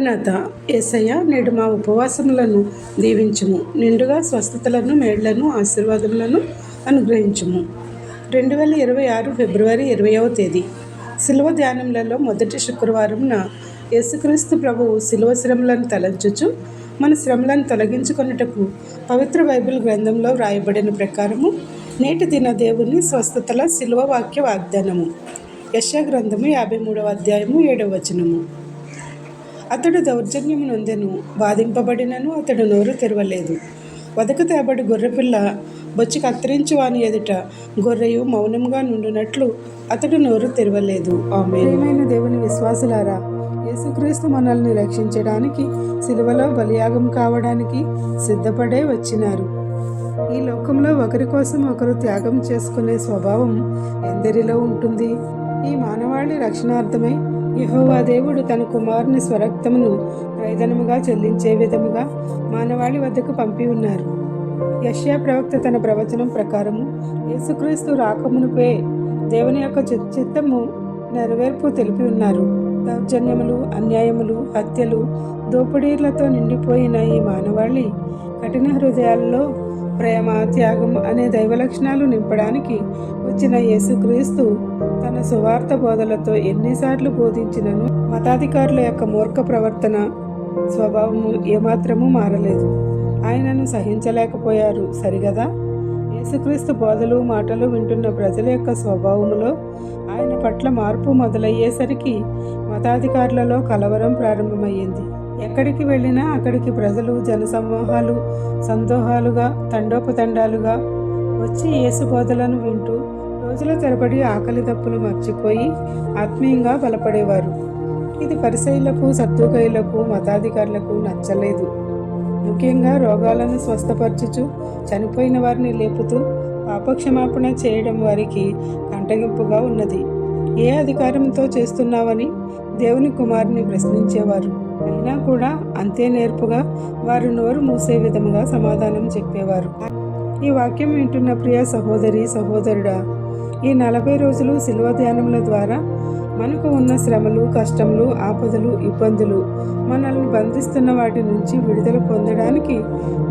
నాథ ఏసయ్య నేడు మా ఉపవాసములను దీవించుము. నిండుగా స్వస్థతలను మేళ్ళను ఆశీర్వాదములను అనుగ్రహించుము. రెండు వేల ఇరవై ఆరు ఫిబ్రవరి ఇరవైవ తేదీ. శిలువ ధ్యానములలో మొదటి శుక్రవారంన యేసుక్రీస్తు ప్రభువు శిలువ శ్రమలను తలంచుచు మన శ్రమలను తొలగించుకొనుటకు పవిత్ర బైబిల్ గ్రంథంలో వ్రాయబడిన ప్రకారము నేటి దిన దేవుని స్వస్థతల శిలువ వాక్య వాగ్దానము. యశ గ్రంథము యాభై మూడవ అధ్యాయము ఏడవ వచనము. అతడు దౌర్జన్యము నొందెను బాధింపబడినను అతడు నోరు తెరవలేదు. వదకు తేబడి గొర్రెపిల్ల బొచ్చి కత్తిరించి వాని ఎదుట గొర్రెయు మౌనంగా నుండునట్లు అతడు నోరు తెరవలేదు. ఆమె ప్రియమైన దేవుని విశ్వాసులారా యేసుక్రీస్తు మనల్ని రక్షించడానికి సిలువలో బలియాగం కావడానికి సిద్ధపడే వచ్చినారు. ఈ లోకంలో ఒకరి కోసం ఒకరు త్యాగం చేసుకునే స్వభావం ఎందరిలో ఉంటుంది? ఈ మానవాళి రక్షణార్థమై యహోవా దేవుడు తన కుమారుని స్వరక్తమును ప్రయోజనముగా చెల్లించే విధముగా మానవాళి వద్దకు పంపి ఉన్నారు. యష్యా ప్రవక్త తన ప్రవచనం ప్రకారము యేసుక్రీస్తు రాకమునుపే దేవుని యొక్క చి- చిత్తము నెరవేర్పు తెలిపి ఉన్నారు. దౌర్జన్యములు అన్యాయములు హత్యలు దోపిడీలతో నిండిపోయిన ఈ మానవాళి కఠిన హృదయాల్లో ప్రేమ త్యాగం అనే దైవ లక్షణాలు నింపడానికి వచ్చిన యేసుక్రీస్తు తన సువార్త బోధలతో ఎన్నిసార్లు బోధించినను. మతాధికారుల యొక్క మూర్ఖ ప్రవర్తన స్వభావము ఏమాత్రమూ మారలేదు. ఆయనను సహించలేకపోయారు. సరిగదా? యేసుక్రీస్తు బోధలు మాటలు వింటున్న ప్రజల యొక్క స్వభావములో ఆయన పట్ల మార్పు మొదలయ్యేసరికి మతాధికారులలో కలవరం ప్రారంభమయ్యింది. ఎక్కడికి వెళ్ళినా అక్కడికి ప్రజలు జనసమూహాలు సందోహాలుగా తండోపతండాలుగా వచ్చి యేసు బోధలను వింటూ రోజుల తరబడి ఆకలి దప్పులు మర్చిపోయి ఆత్మీయంగా బలపడేవారు. ఇది పరిసయులకు సత్తుకయులకు మతాధికారులకు నచ్చలేదు. ముఖ్యంగా రోగాలను స్వస్థపరచుచు చనిపోయిన వారిని లేపుతూ పాపక్షమాపణ చేయడం వారికి కంటగింపుగా ఉన్నది. ఏ అధికారంతో చేస్తున్నావని దేవుని కుమారుని ప్రశ్నించేవారు. అయినా కూడా అంతే నేర్పుగా వారు నోరు మూసే విధముగా సమాధానం చెప్పేవారు. ఈ వాక్యం వింటున్న ప్రియ సహోదరి సహోదరుడా ఈ నలభై రోజులు శిల్వ ధ్యానముల ద్వారా మనకు ఉన్న శ్రమలు కష్టములు ఆపదలు ఇబ్బందులు మనల్ని బంధిస్తున్న వాటి నుంచి విడుదల పొందడానికి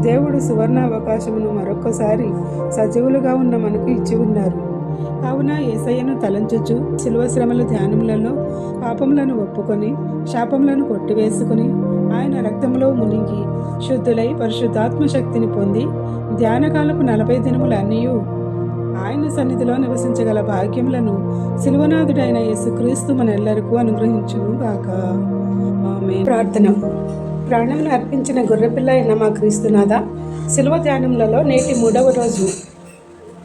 దేవుడు సువర్ణ అవకాశమును మరొకసారి సజీవులుగా ఉన్న మనకు ఇచ్చి ఉన్నారు. కావున ఏసయ్యను తలంచుచు శిలువ శ్రమల ధ్యానములలో పాపములను ఒప్పుకొని శాపములను కొట్టివేసుకుని ఆయన రక్తంలో మునిగి శుద్ధులై పరిశుద్ధాత్మ శక్తిని పొంది ధ్యానకాలపు నలభై దినములు అన్నీయు ఆయన సన్నిధిలో నివసించగల భాగ్యములను శిలువనాథుడైన యేసుక్రీస్తు మనెల్లరకు అనుగ్రహించును గాక ఆమె ప్రార్థన. ప్రాణమును అర్పించిన గొర్రెపిల్ల అయిన మా క్రీస్తునాథ శిలువ ధ్యానములలో నేటి మూడవ రోజు.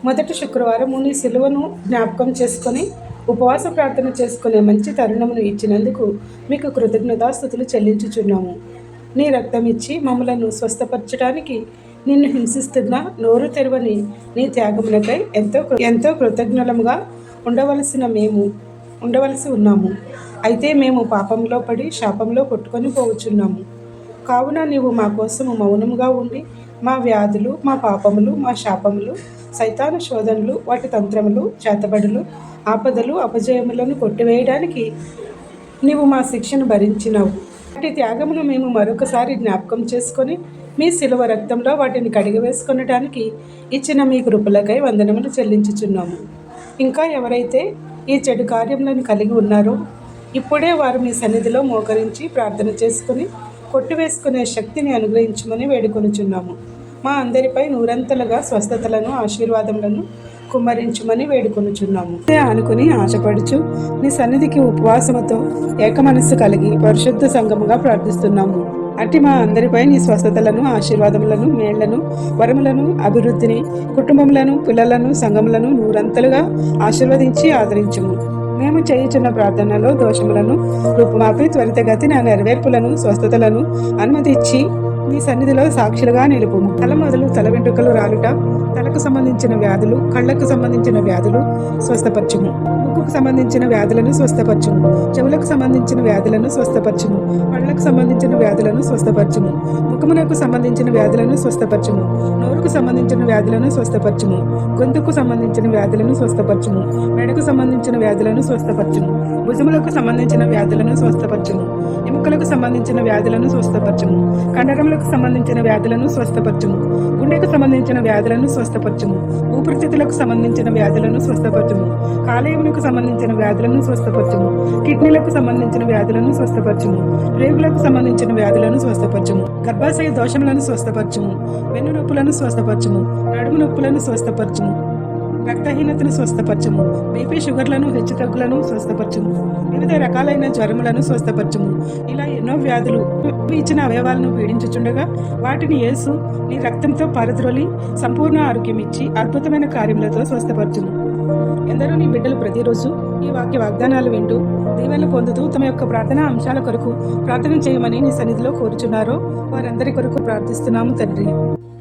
మొదటి శుక్రవారం నీ సిలువను జ్ఞాపకం చేసుకొని ఉపవాస ప్రార్థన చేసుకునే మంచి తరుణమును ఇచ్చినందుకు మీకు కృతజ్ఞతాస్థుతులు చెల్లించుచున్నాము. నీ రక్తం ఇచ్చి మమ్మలను స్వస్థపరచడానికి నిన్ను హింసిస్తున్న నోరు తెరవని నీ త్యాగములకై ఎంతో ఎంతో కృతజ్ఞలముగా ఉండవలసిన మేము ఉండవలసి ఉన్నాము. అయితే మేము పాపంలో పడి శాపంలో కొట్టుకొని పోవచ్చున్నాము. కావున నీవు మా కోసము మౌనముగా ఉండి మా వ్యాధులు మా పాపములు మా శాపములు సైతాన శోధనలు వాటి తంత్రములు చేతబడులు ఆపదలు అపజయములను కొట్టివేయడానికి నీవు మా శిక్షను భరించినావు. వాటి త్యాగమును మేము మరొకసారి జ్ఞాపకం చేసుకొని మీ శిలువ రక్తంలో వాటిని కడిగివేసుకొనడానికి ఇచ్చిన మీ కృపలకై వందనములు చెల్లించుచున్నాము. ఇంకా ఎవరైతే ఈ చెడు కార్యములను కలిగి ఉన్నారో ఇప్పుడే వారు మీ సన్నిధిలో మోకరించి ప్రార్థన చేసుకుని కొట్టివేసుకునే శక్తిని అనుగ్రహించమని వేడుకొనుచున్నాము. మా అందరిపై నూరంతలుగా స్వస్థతలను ఆశీర్వాదములను కుమ్మరించమని వేడుకొనుచున్నాము. అనుకుని ఆశపడుచు నీ సన్నిధికి ఉపవాసముతో ఏకమనస్సు కలిగి పరిశుద్ధ సంఘముగా ప్రార్థిస్తున్నాము. అట్టి మా అందరిపై నీ స్వస్థతలను ఆశీర్వాదములను మేళ్ళను వరములను అభివృద్ధిని కుటుంబములను పిల్లలను సంఘములను నూరంతలుగా ఆశీర్వదించి ఆదరించుము. మేము చేయుచున్న ప్రార్థనలో దోషములను రూపుమాపి త్వరితగతిన నెరవేర్పులను స్వస్థతలను అనుమతిచ్చి నీ సన్నిధిలో సాక్షులుగా నిలుపుము. తల మొదలు తల వెంట్రుకలు రాలుట తలకు సంబంధించిన వ్యాధులు కళ్ళకు సంబంధించిన వ్యాధులు స్వస్థపరచుము. ముక్కుకు సంబంధించిన వ్యాధులను స్వస్థపరచుము. చెవులకు సంబంధించిన వ్యాధులను స్వస్థపరచుము. పళ్ళకు సంబంధించిన వ్యాధులను స్వస్థపరచుము. ముఖమునకు సంబంధించిన వ్యాధులను స్వస్థపరచుము. నోరుకు సంబంధించిన వ్యాధులను స్వస్థపరచుము. గొంతుకు సంబంధించిన వ్యాధులను స్వస్థపరచుము. మెడకు సంబంధించిన వ్యాధులను స్వస్థపరచుము. భుజములకు సంబంధించిన వ్యాధులను స్వస్థపరచుము. ఎముకలకు సంబంధించిన వ్యాధులను స్వస్థపరచుము. కండరములకు సంబంధించిన వ్యాధులను స్వస్థపరచుము. గుండెకు సంబంధించిన వ్యాధులను స్వస్థపరచుము. ఊపిరితిత్తులకు సంబంధించిన వ్యాధులను స్వస్థపరచుము. కాలేయములకు సంబంధించిన వ్యాధులను స్వస్థపరచుము. కిడ్నీలకు సంబంధించిన వ్యాధులను స్వస్థపరచుము. రేగులకు సంబంధించిన వ్యాధులను స్వస్థపరచుము. గర్భాశయ దోషములను స్వస్థపరచుము. వెన్ను నొప్పులను స్వస్థపరచుము. నడుము నొప్పులను స్వస్థపరచుము. రక్తహీనతను స్వస్థపరచము. బీపీ షుగర్లను హెచ్చు తగ్గులను స్వస్థపరచము. వివిధ రకాలైన జ్వరములను స్వస్థపరచము. ఇలా ఎన్నో వ్యాధులు ఇచ్చిన అవయవాలను పీడించుచుండగా వాటిని యేసు నీ రక్తంతో పారద్రోలి సంపూర్ణ ఆరోగ్యం ఇచ్చి అద్భుతమైన కార్యములతో స్వస్థపరచును ఎందరో నీ బిడ్డలు ప్రతిరోజు ఈ వాక్య వాగ్దానాలు వింటూ దీవెనలు పొందుతూ తమ యొక్క ప్రార్థనా అంశాల కొరకు ప్రార్థన చేయమని నీ సన్నిధిలో కోరుచున్నారో వారందరి కొరకు ప్రార్థిస్తున్నాము తండ్రి.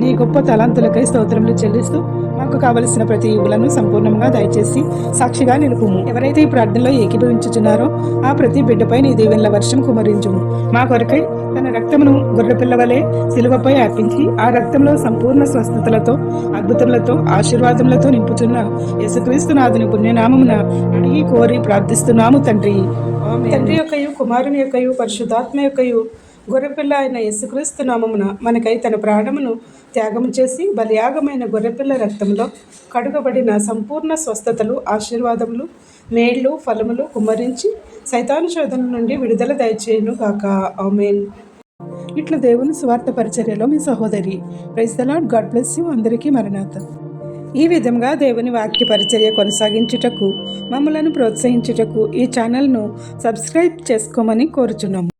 నీ గొప్ప తలాంతులకై స్తోత్రములు చెల్లిస్తూ మాకు కావలసిన ప్రతి ఇవులను సంపూర్ణంగా దయచేసి సాక్షిగా నిలుపుము. ఎవరైతే ఈ ప్రార్థనలో ఏకీభవించుచున్నారో ఆ ప్రతి బిడ్డపై నీ దీవెనల వర్షం కుమరించుము. మా కొరకై తన రక్తమును గొర్రెపిల్లవలే వలె శిలువపై అర్పించి ఆ రక్తంలో సంపూర్ణ స్వస్థతలతో అద్భుతములతో ఆశీర్వాదములతో నింపుతున్న యేసుక్రీస్తు నాథుని పుణ్యనామమున అడిగి కోరి ప్రార్థిస్తున్నాము తండ్రి. తండ్రి యొక్కయు కుమారుని యొక్కయు పరిశుద్ధాత్మ యొక్కయు గొర్రెపిల్ల అయిన యేసుక్రీస్తు నామమున మనకై తన ప్రాణమును త్యాగం చేసి బలియాగమైన గొర్రెపిల్ల రక్తంలో కడుగబడిన సంపూర్ణ స్వస్థతలు ఆశీర్వాదములు మేళ్ళు ఫలములు కుమ్మరించి సైతాను శోధన నుండి విడుదల దయచేయును గాక. ఆమెన్. ఇట్లా దేవుని స్వార్థ పరిచర్యలో మీ సహోదరి praise the Lord God bless you. అందరికీ మరణాత ఈ విధంగా దేవుని వాక్య పరిచర్య కొనసాగించుటకు మమ్మలను ప్రోత్సహించుటకు ఈ ఛానల్ను సబ్స్క్రైబ్ చేసుకోమని కోరుచున్నాము.